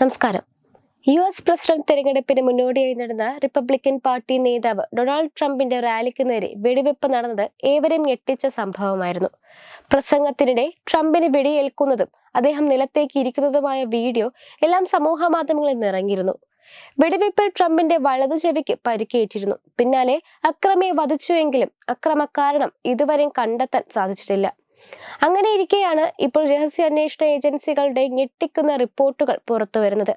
നമസ്കാരം. U S president തെരഞ്ഞെടുപ്പിന് മുന്നോടിയായി നടന്ന റിപ്പബ്ലിക്കൻ പാർട്ടി നേതാവ് ഡൊണാൾഡ് ട്രംപിന്റെ റാലിക്ക് നേരെ വെടിവെപ്പ് നടന്നത് ഏവരെയും ഞെട്ടിച്ച സംഭവമായിരുന്നു. പ്രസംഗത്തിനിടെ ട്രംപിന് വെടിയേൽക്കുന്നതും അദ്ദേഹം നിലത്തേക്ക് ഇരിക്കുന്നതുമായ വീഡിയോ എല്ലാം സമൂഹ മാധ്യമങ്ങളിൽ നിറങ്ങിയിരുന്നു വെടിവെപ്പിൽ ട്രംപിന്റെ വലതു ചെവിക്ക് പരിക്കേറ്റിരുന്നു. പിന്നാലെ അക്രമിയെ വധിച്ചുവെങ്കിലും അക്രമക്കാരണം ഇതുവരെയും കണ്ടെത്താൻ സാധിച്ചിട്ടില്ല. അങ്ങനെ ഇരിക്കെയാണ് ഇപ്പോൾ രഹസ്യാന്വേഷണ ഏജൻസികളുടെ ഞെട്ടിക്കുന്ന റിപ്പോർട്ടുകൾ പുറത്തു വരുന്നത്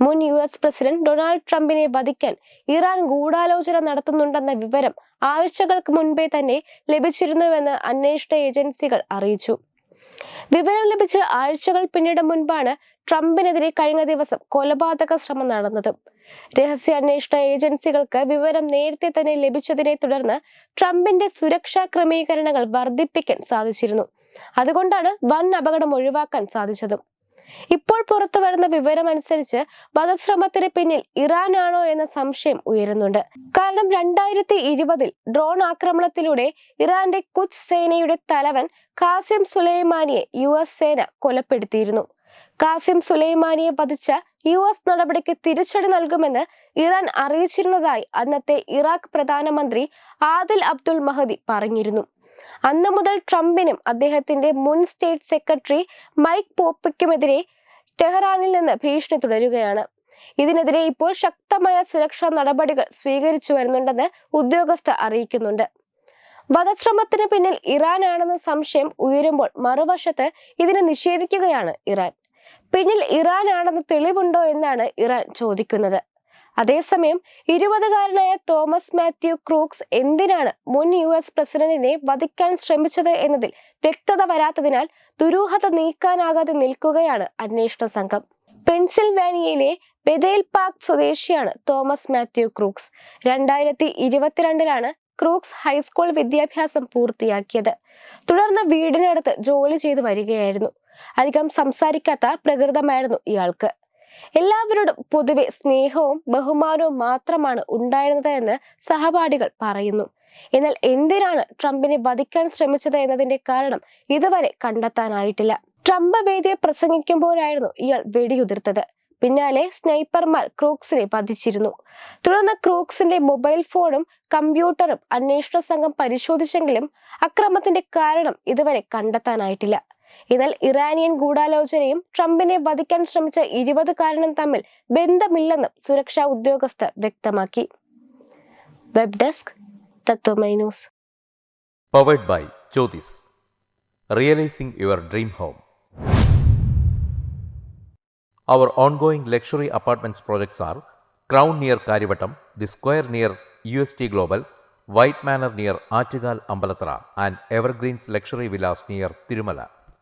മുൻ യു എസ് പ്രസിഡന്റ് ഡൊണാൾഡ് ട്രംപിനെ വധിക്കാൻ ഇറാൻ ഗൂഢാലോചന നടത്തുന്നുണ്ടെന്ന വിവരം ആഴ്ചകൾക്ക് മുൻപേ തന്നെ ലഭിച്ചിരുന്നുവെന്ന് അന്വേഷണ ഏജൻസികൾ അറിയിച്ചു. വിവരം ലഭിച്ച് ആഴ്ചകൾ പിന്നീട് മുൻപാണ് ട്രംപിനെതിരെ കഴിഞ്ഞ ദിവസം കൊലപാതക ശ്രമം നടന്നത്. രഹസ്യാന്വേഷണ ഏജൻസികൾക്ക് വിവരം നേരത്തെ തന്നെ ലഭിച്ചതിനെ തുടർന്ന് ട്രംപിന്റെ സുരക്ഷാ ക്രമീകരണങ്ങൾ വർദ്ധിപ്പിക്കാൻ സാധിച്ചിരുന്നു. അതുകൊണ്ടാണ് വൻ അപകടം ഒഴിവാക്കാൻ സാധിച്ചതും. ഇപ്പോൾ പുറത്തു വരുന്ന വിവരമനുസരിച്ച് വധശ്രമത്തിന് പിന്നിൽ ഇറാനാണോ എന്ന സംശയം ഉയരുന്നുണ്ട്. കാരണം രണ്ടായിരത്തി ഇരുപതിൽ ഡ്രോൺ ആക്രമണത്തിലൂടെ ഇറാന്റെ കുച്ച് സേനയുടെ തലവൻ കാസിം സുലൈമാനിയെ യു എസ് സേന കൊലപ്പെടുത്തിയിരുന്നു. കാസിം സുലൈമാനിയെ വധിച്ച യു എസ് നടപടിക്ക് തിരിച്ചടി നൽകുമെന്ന് ഇറാൻ അറിയിച്ചിരുന്നതായി അന്നത്തെ ഇറാഖ് പ്രധാനമന്ത്രി ആദിൽ അബ്ദുൽ മഹദി പറഞ്ഞിരുന്നു. അന്നു മുതൽ ട്രംപിനും അദ്ദേഹത്തിന്റെ മുൻ സ്റ്റേറ്റ് സെക്രട്ടറി മൈക്ക് പോപ്പയ്ക്കുമെതിരെ ടെഹ്റാനിൽ നിന്ന് ഭീഷണി തുടരുകയാണ്. ഇതിനെതിരെ ഇപ്പോൾ ശക്തമായ സുരക്ഷാ നടപടികൾ സ്വീകരിച്ചു വരുന്നുണ്ടെന്ന് ഉദ്യോഗസ്ഥർ അറിയിക്കുന്നുണ്ട്. വധശ്രമത്തിന് പിന്നിൽ ഇറാനാണെന്ന സംശയം ഉയരുമ്പോൾ മറുവശത്ത് ഇതിനെ നിഷേധിക്കുകയാണ് ഇറാൻ. പിന്നിൽ ഇറാനാണെന്ന് തെളിവുണ്ടോ എന്നാണ് ഇറാൻ ചോദിക്കുന്നത്. അതേസമയം ഇരുപതുകാരനായ തോമസ് മാത്യു ക്രൂക്സ് എന്തിനാണ് മുൻ യു എസ് പ്രസിഡന്റിനെ വധിക്കാൻ ശ്രമിച്ചത് എന്നതിൽ വ്യക്തത വരാത്തതിനാൽ ദുരൂഹത നീക്കാനാകാതെ നിൽക്കുകയാണ് അന്വേഷണ സംഘം. പെൻസിൽവാനിയയിലെ ബെദേൽ പാർക്ക് സ്വദേശിയാണ് തോമസ് മാത്യു ക്രൂക്സ്. രണ്ടായിരത്തി ഇരുപത്തിരണ്ടിലാണ് ക്രൂക്സ് ഹൈസ്കൂൾ വിദ്യാഭ്യാസം പൂർത്തിയാക്കിയത്. തുടർന്ന് വീടിനടുത്ത് ജോലി ചെയ്തു വരികയായിരുന്നു. അധികം സംസാരിക്കാത്ത പ്രകൃതമായിരുന്നു ഇയാൾക്ക്. എല്ലാവരോടും പൊതുവെ സ്നേഹവും ബഹുമാനവും മാത്രമാണ് ഉണ്ടായിരുന്നത് എന്ന് സഹപാഠികൾ പറയുന്നു. എന്നാൽ എന്തിനാണ് ട്രംപിനെ വധിക്കാൻ ശ്രമിച്ചത് എന്നതിന്റെ കാരണം ഇതുവരെ കണ്ടെത്താനായിട്ടില്ല. ട്രംപ് വേദിയെ പ്രസംഗിക്കുമ്പോഴായിരുന്നു ഇയാൾ വെടിയുതിർത്തത്. പിന്നാലെ സ്നൈപ്പർമാർ ക്രൂക്സിനെ വധിച്ചിരുന്നു. തുടർന്ന് ക്രൂക്സിന്റെ മൊബൈൽ ഫോണും കമ്പ്യൂട്ടറും അന്വേഷണ സംഘം പരിശോധിച്ചെങ്കിലും അക്രമത്തിന്റെ കാരണം ഇതുവരെ കണ്ടെത്താനായിട്ടില്ല. എന്നാൽ ഇറാനിയൻ ഗൂഢാലോചനയും ട്രംപിനെ വധിക്കാൻ ശ്രമിച്ച ഇരുപതുകാരനും തമ്മിൽ ബന്ധമില്ലെന്നും സുരക്ഷാ ഉദ്യോഗസ്ഥർ വ്യക്തമാക്കി web desk Tatwamayi powered by Jyothis realising your dream home Our ongoing luxury apartments projects are Crown near Karivattam, The Square near UST Global, White Manor near Achigal